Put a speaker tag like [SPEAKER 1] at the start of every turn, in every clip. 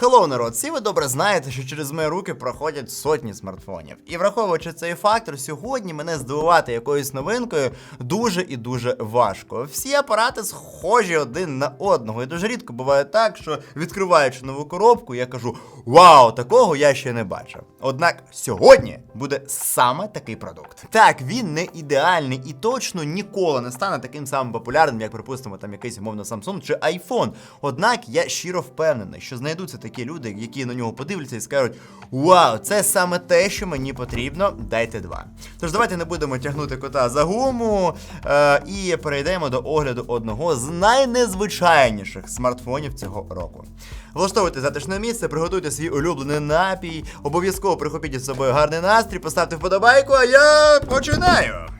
[SPEAKER 1] Hello, народ! Всі ви добре знаєте, що через мої руки проходять сотні смартфонів. І враховуючи цей фактор, сьогодні мене здивувати якоюсь новинкою дуже і дуже важко. Всі апарати схожі один на одного. І дуже рідко буває так, що відкриваючи нову коробку, я кажу: Вау, такого я ще не бачив. Однак сьогодні буде саме такий продукт. Так, він не ідеальний і точно ніколи не стане таким самим популярним, як припустимо, там якийсь умовно Samsung чи iPhone. Однак я щиро впевнений, що знайдуться такі люди, які на нього подивляться і скажуть: Вау, це саме те, що мені потрібно. Дайте два. Тож давайте не будемо тягнути кота за гуму е, і перейдемо до огляду одного з найнезвичайніших смартфонів цього року. Влаштовуйте затишне місце, приготуйте свій улюблений напій, обов'язково прихопіть із собою гарний настрій, поставте вподобайку, а я починаю.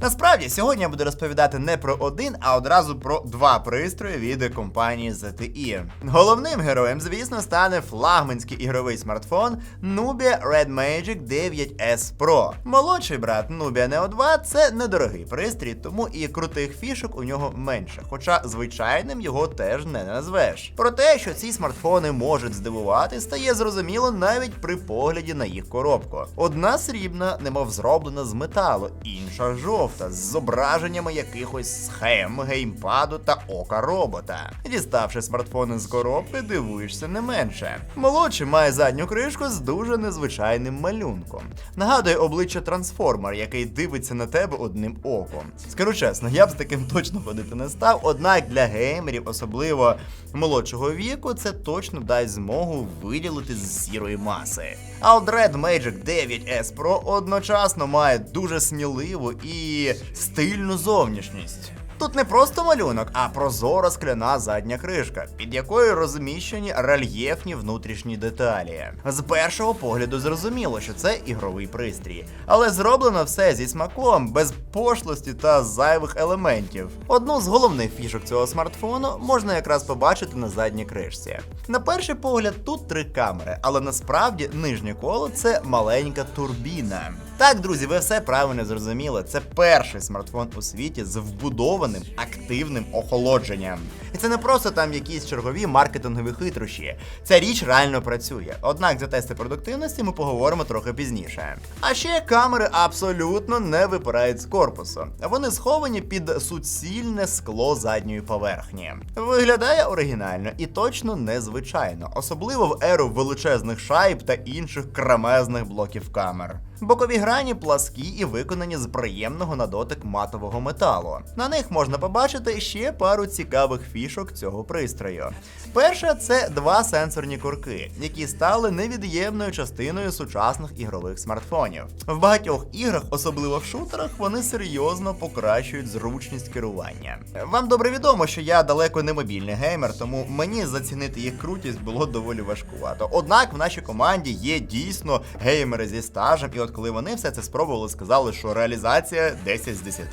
[SPEAKER 1] Насправді, сьогодні я буду розповідати не про один, а одразу про два пристрої від компанії ZTE. Головним героєм, звісно, стане флагманський ігровий смартфон Nubia Red Magic 9S Pro. Молодший брат Nubia Neo 2 це недорогий пристрій, тому і крутих фішок у нього менше. Хоча звичайним його теж не назвеш. Про те, що ці смартфони можуть здивувати, стає зрозуміло навіть при погляді на їх коробку. Одна срібна, немов зроблена з металу, інша жовта з зображеннями якихось схем, геймпаду та ока робота. Діставши смартфони з коробки, дивуєшся не менше. Молодший має задню кришку з дуже незвичайним малюнком. Нагадує обличчя трансформер, який дивиться на тебе одним оком. Скажу чесно, я б з таким точно ходити не став, однак для геймерів, особливо молодшого віку, це точно дасть змогу виділити з сірої маси. А от Red Magic 9S Pro одночасно має дуже сміливу і стильну зовнішність. Тут не просто малюнок, а прозора скляна задня кришка, під якою розміщені рельєфні внутрішні деталі. З першого погляду зрозуміло, що це ігровий пристрій, але зроблено все зі смаком, без пошлості та зайвих елементів. Одну з головних фішок цього смартфону можна якраз побачити на задній кришці. На перший погляд, тут три камери, але насправді нижнє коло це маленька турбіна. Так, друзі, ви все правильно зрозуміли. Це перший смартфон у світі з вбудованим активним охолодженням. І це не просто там якісь чергові маркетингові хитрощі. Ця річ реально працює. Однак за тести продуктивності ми поговоримо трохи пізніше. А ще камери абсолютно не випирають з корпусу. Вони сховані під суцільне скло задньої поверхні. Виглядає оригінально і точно незвичайно, особливо в еру величезних шайб та інших кремезних блоків камер. Бокові грані пласкі і виконані з приємного на дотик матового металу. На них можна побачити ще пару цікавих фішок цього пристрою. Перша це два сенсорні курки, які стали невід'ємною частиною сучасних ігрових смартфонів. В багатьох іграх, особливо в шутерах, вони серйозно покращують зручність керування. Вам добре відомо, що я далеко не мобільний геймер, тому мені зацінити їх крутість було доволі важкувато. Однак в нашій команді є дійсно геймери зі стажем, і от коли вони все це спробували, сказали, що реалізація 10 з 10.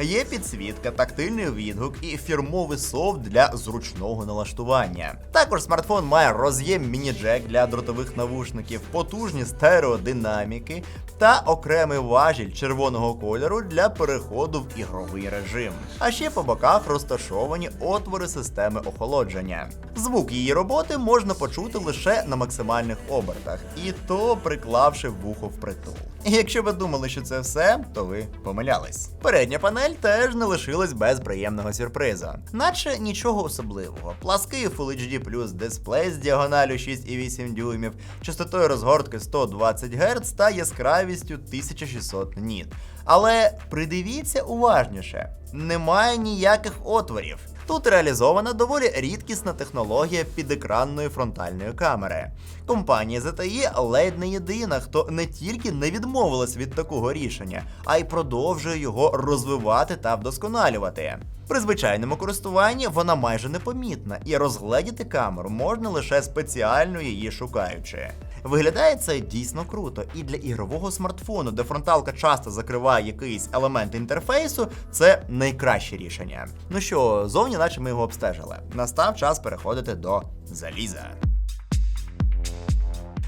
[SPEAKER 1] Є підсвітка, тактильний відгук і фірмовий софт для зручного налаштування. Також смартфон має роз'єм міні-джек для дротових навушників, потужні стереодинаміки та окремий важіль червоного кольору для переходу в ігровий режим. А ще по боках розташовані отвори системи охолодження. Звук її роботи можна почути лише на максимальних обертах, і то приклавши вухо впритул. І якщо ви думали, що це все, то ви помилялись. Передня панель теж не лишилась без приємного сюрпризу. Наче нічого особливого. Плаский Full HD Plus дисплей з діагоналю 6,8 дюймів, частотою розгортки 120 Гц та яскравістю 1600 ніт. Але придивіться уважніше, немає ніяких отворів. Тут реалізована доволі рідкісна технологія підекранної фронтальної камери. Компанія ZTE ледь не єдина, хто не тільки не відмовилась від такого рішення, а й продовжує його розвивати та вдосконалювати. При звичайному користуванні вона майже непомітна, і розгледіти камеру можна лише спеціально її шукаючи. Виглядає це дійсно круто, і для ігрового смартфону, де фронталка часто закриває якийсь елемент інтерфейсу, це найкраще рішення. Ну що, зовні, наче ми його обстежили. Настав час переходити до заліза.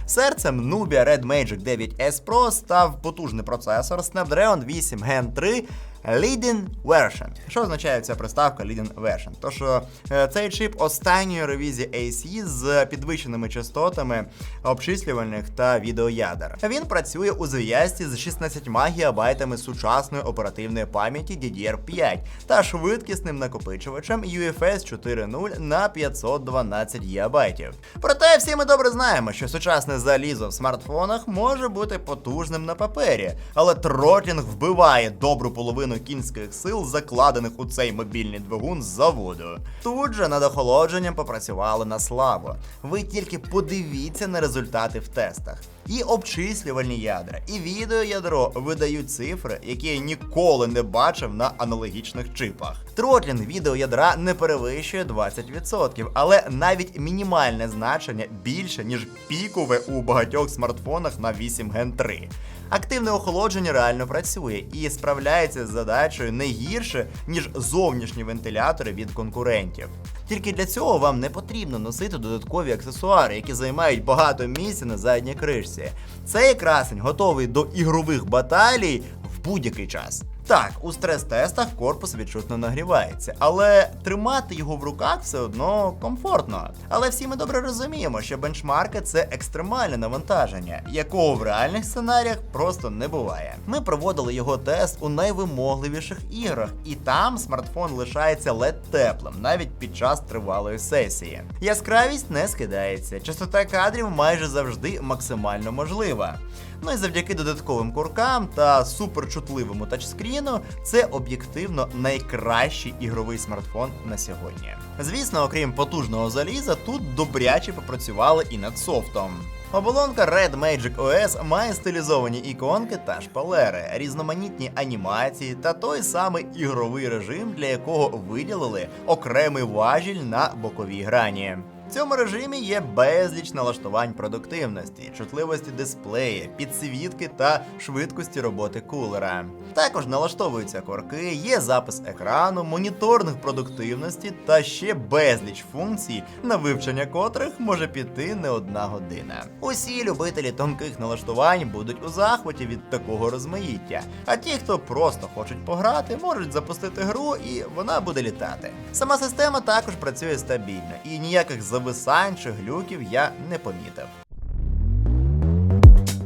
[SPEAKER 1] Серцем Nubia Red Magic 9S Pro став потужний процесор Snapdragon 8 Gen 3 Leading Version. Що означає ця приставка Leading Version? То що е, цей чип останньої ревізії AC з підвищеними частотами обчислювальних та відеоядер. Він працює у зв'язці з 16 гігабайтами сучасної оперативної пам'яті DDR5 та швидкісним накопичувачем UFS 4.0 на 512 гігабайтів. Проте всі ми добре знаємо, що сучасне залізо в смартфонах може бути потужним на папері, але тротлінг вбиває добру половину кінських сил, закладених у цей мобільний двигун з заводу. Тут же над охолодженням попрацювали на слабо. Ви тільки подивіться на результати в тестах. І обчислювальні ядра, і відеоядро видають цифри, які я ніколи не бачив на аналогічних чипах. Тротлінг відеоядра не перевищує 20%, але навіть мінімальне значення більше, ніж пікове у багатьох смартфонах на 8 Gen 3. Активне охолодження реально працює і справляється з задачею не гірше, ніж зовнішні вентилятори від конкурентів. Тільки для цього вам не потрібно носити додаткові аксесуари, які займають багато місця на задній кришці. Цей красень готовий до ігрових баталій в будь-який час. Так, у стрес-тестах корпус відчутно нагрівається, але тримати його в руках все одно комфортно. Але всі ми добре розуміємо, що бенчмарки це екстремальне навантаження, якого в реальних сценаріях просто не буває. Ми проводили його тест у найвимогливіших іграх, і там смартфон лишається ледь теплим, навіть під час тривалої сесії. Яскравість не скидається, частота кадрів майже завжди максимально можлива. Ну і завдяки додатковим куркам та суперчутливому тачскріну, це об'єктивно найкращий ігровий смартфон на сьогодні. Звісно, окрім потужного заліза, тут добряче попрацювали і над софтом. Оболонка Red Magic OS має стилізовані іконки та шпалери, різноманітні анімації та той самий ігровий режим, для якого виділили окремий важіль на боковій грані. Цьому режимі є безліч налаштувань продуктивності, чутливості дисплея, підсвітки та швидкості роботи кулера. Також налаштовуються корки, є запис екрану, моніторинг продуктивності та ще безліч функцій, на вивчення котрих може піти не одна година. Усі любителі тонких налаштувань будуть у захваті від такого розмаїття. А ті, хто просто хочуть пограти, можуть запустити гру і вона буде літати. Сама система також працює стабільно і ніяких зависань чи глюків я не помітив.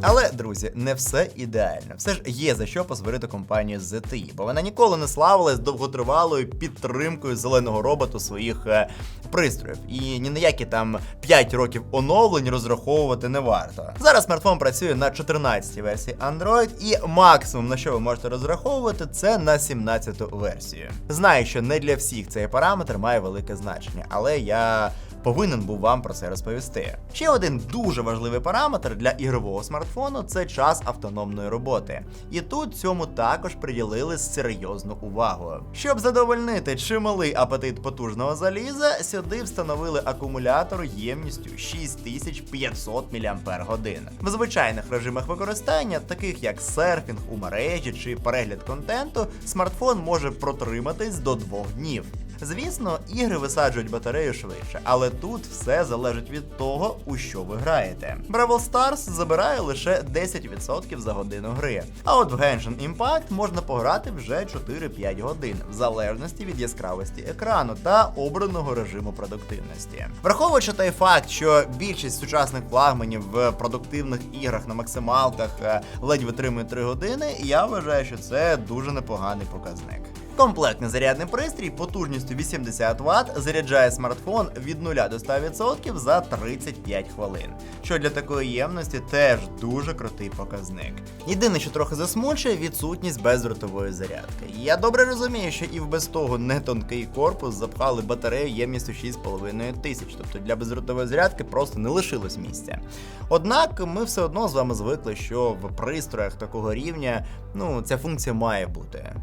[SPEAKER 1] Але, друзі, не все ідеально. Все ж є за що посварити компанію ZTE, бо вона ніколи не славилась довготривалою підтримкою зеленого роботу своїх е, пристроїв. І ні на які там 5 років оновлень розраховувати не варто. Зараз смартфон працює на 14-й версії Android, і максимум на що ви можете розраховувати, це на 17-ту версію. Знаю, що не для всіх цей параметр має велике значення, але я повинен був вам про це розповісти. Ще один дуже важливий параметр для ігрового смартфону це час автономної роботи. І тут цьому також приділили серйозну увагу. Щоб задовольнити чималий апетит потужного заліза, сюди встановили акумулятор ємністю 6500 мАч. В звичайних режимах використання, таких як серфінг у мережі чи перегляд контенту, смартфон може протриматись до двох днів. Звісно, ігри висаджують батарею швидше, але тут все залежить від того, у що ви граєте. Brawl Stars забирає лише 10% за годину гри. А от в Genshin Impact можна пограти вже 4-5 годин, в залежності від яскравості екрану та обраного режиму продуктивності. Враховуючи той факт, що більшість сучасних флагманів в продуктивних іграх на максималках е, ледь витримує 3 години, я вважаю, що це дуже непоганий показник. Комплектний зарядний пристрій потужністю 80 Вт заряджає смартфон від 0 до 100% за 35 хвилин, що для такої ємності теж дуже крутий показник. Єдине, що трохи засмучує, відсутність бездротової зарядки. Я добре розумію, що і в без того не тонкий корпус запхали батарею ємністю 6,5 тисяч, тобто для бездротової зарядки просто не лишилось місця. Однак ми все одно з вами звикли, що в пристроях такого рівня ну, ця функція має бути.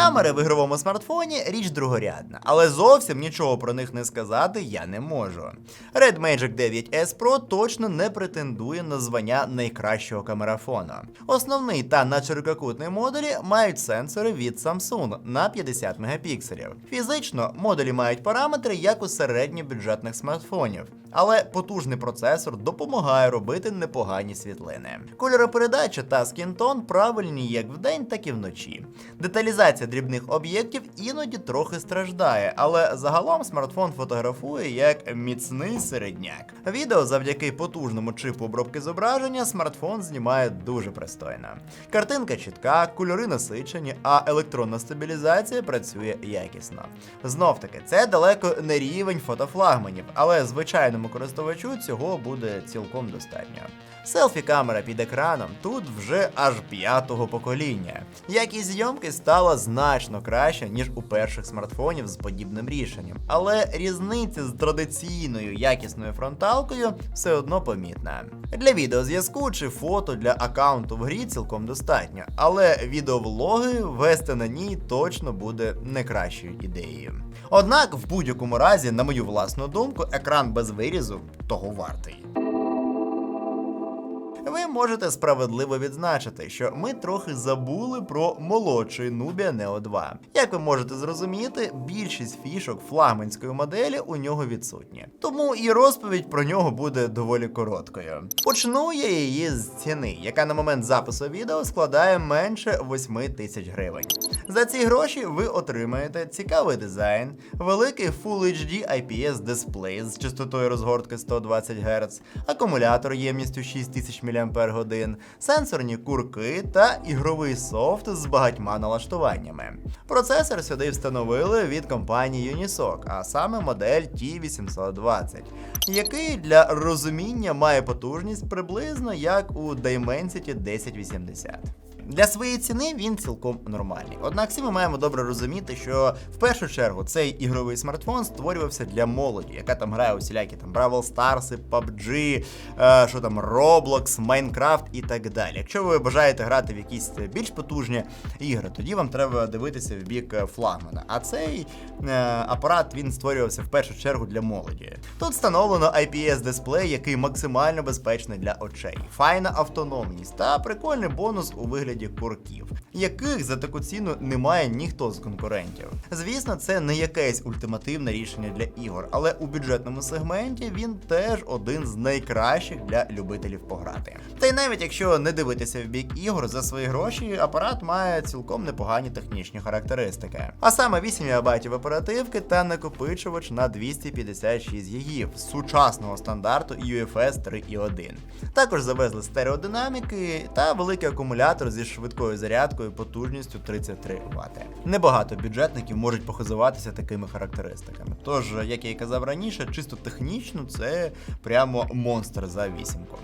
[SPEAKER 1] Камери в ігровому смартфоні річ другорядна, але зовсім нічого про них не сказати я не можу. Red Magic 9S Pro точно не претендує на звання найкращого камерафона. Основний та надширококутний модулі мають сенсори від Samsung на 50 мегапікселів. Фізично модулі мають параметри як у середньобюджетних смартфонів, але потужний процесор допомагає робити непогані світлини. Кольоропередача та скінтон правильні як вдень, так і вночі. Деталізація дрібних об'єктів іноді трохи страждає, але загалом смартфон фотографує як міцний середняк. Відео завдяки потужному чипу обробки зображення смартфон знімає дуже пристойно. Картинка чітка, кольори насичені, а електронна стабілізація працює якісно. Знов таки, це далеко не рівень фотофлагманів, але звичайному користувачу цього буде цілком достатньо. Селфі-камера під екраном тут вже аж п'ятого покоління. Якість зйомки стала значно краще, ніж у перших смартфонів з подібним рішенням. Але різниця з традиційною якісною фронталкою все одно помітна. Для відеозв'язку чи фото для аккаунту в грі цілком достатньо, але відеовлоги вести на ній точно буде не кращою ідеєю. Однак, в будь-якому разі, на мою власну думку, екран без вирізу того вартий. Ви можете справедливо відзначити, що ми трохи забули про молодший Nubia Neo 2. Як ви можете зрозуміти, більшість фішок флагманської моделі у нього відсутні. Тому і розповідь про нього буде доволі короткою. Почну я її з ціни, яка на момент запису відео складає менше 8 тисяч гривень. За ці гроші ви отримаєте цікавий дизайн, великий Full HD IPS дисплей з частотою розгортки 120 Гц, акумулятор ємністю 6000 мАч, сенсорні курки та ігровий софт з багатьма налаштуваннями. Процесор сюди встановили від компанії Unisoc, а саме модель T820, який для розуміння має потужність приблизно як у Dimensity 1080. Для своєї ціни він цілком нормальний. Однак всі ми маємо добре розуміти, що в першу чергу цей ігровий смартфон створювався для молоді, яка там грає усілякі там Brawl Stars, PUBG, що там Roblox, Minecraft і так далі. Якщо ви бажаєте грати в якісь більш потужні ігри, тоді вам треба дивитися в бік флагмана. А цей е, апарат він створювався в першу чергу для молоді. Тут встановлено IPS дисплей, який максимально безпечний для очей, файна автономність та прикольний бонус у вигляді курків, яких за таку ціну немає ніхто з конкурентів. Звісно, це не якесь ультимативне рішення для ігор, але у бюджетному сегменті він теж один з найкращих для любителів пограти. Та й навіть якщо не дивитися в бік ігор за свої гроші, апарат має цілком непогані технічні характеристики. А саме 8 МБ оперативки та накопичувач на 256 ГБ сучасного стандарту UFS 3.1. Також завезли стереодинаміки та великий акумулятор зі швидкою зарядкою потужністю 33 Вт. Небагато бюджетників можуть похизуватися такими характеристиками. Тож, як я і казав раніше, чисто технічно це прямо монстр за вісімку.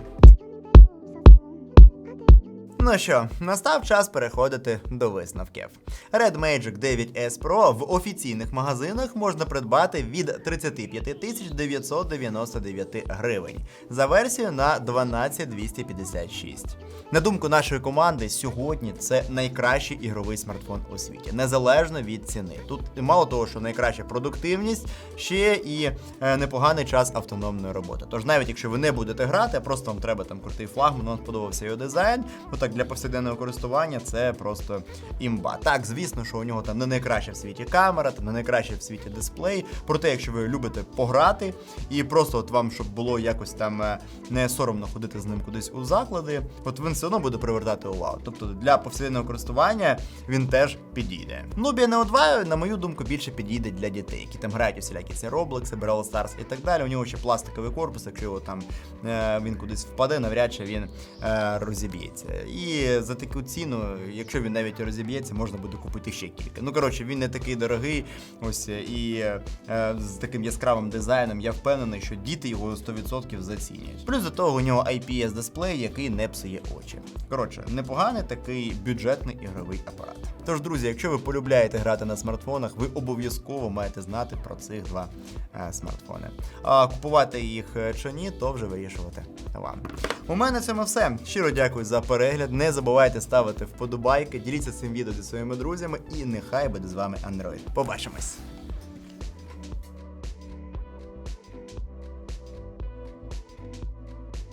[SPEAKER 1] Ну що, настав час переходити до висновків. Red Magic 9S Pro в офіційних магазинах можна придбати від 35 999 гривень за версію на 12256. На думку нашої команди, сьогодні це найкращий ігровий смартфон у світі, незалежно від ціни. Тут мало того, що найкраща продуктивність, ще і е, непоганий час автономної роботи. Тож навіть якщо ви не будете грати, просто вам треба там крутий флагман, вам сподобався його дизайн, то так для повсякденного користування це просто імба. Так, звісно, що у нього там не найкраща в світі камера, та не найкраща в світі дисплей. Проте, якщо ви любите пограти і просто от вам, щоб було якось там е, не соромно ходити з ним кудись у заклади, от він все одно буде привертати увагу. Тобто для повсякденного користування він теж підійде. Nubia Neo 2, на мою думку, більше підійде для дітей, які там грають усілякі ці Roblox, Brawl Stars і так далі. У нього ще пластиковий корпус, якщо його там е, він кудись впаде, навряд чи він е, розіб'ється. І за таку ціну, якщо він навіть розіб'ється, можна буде купити ще кілька. Ну коротше, він не такий дорогий. Ось і е, з таким яскравим дизайном. Я впевнений, що діти його 100% зацінять. Плюс до того у нього IPS дисплей, який не псує очі. Коротше, непоганий такий бюджетний ігровий апарат. Тож, друзі, якщо ви полюбляєте грати на смартфонах, ви обов'язково маєте знати про цих два е, смартфони. А купувати їх е, чи ні, то вже вирішувати вам. У мене цьому все. Щиро дякую за перегляд. Не забувайте ставити вподобайки, діліться цим відео зі своїми друзями, і нехай буде з вами Android. Побачимось!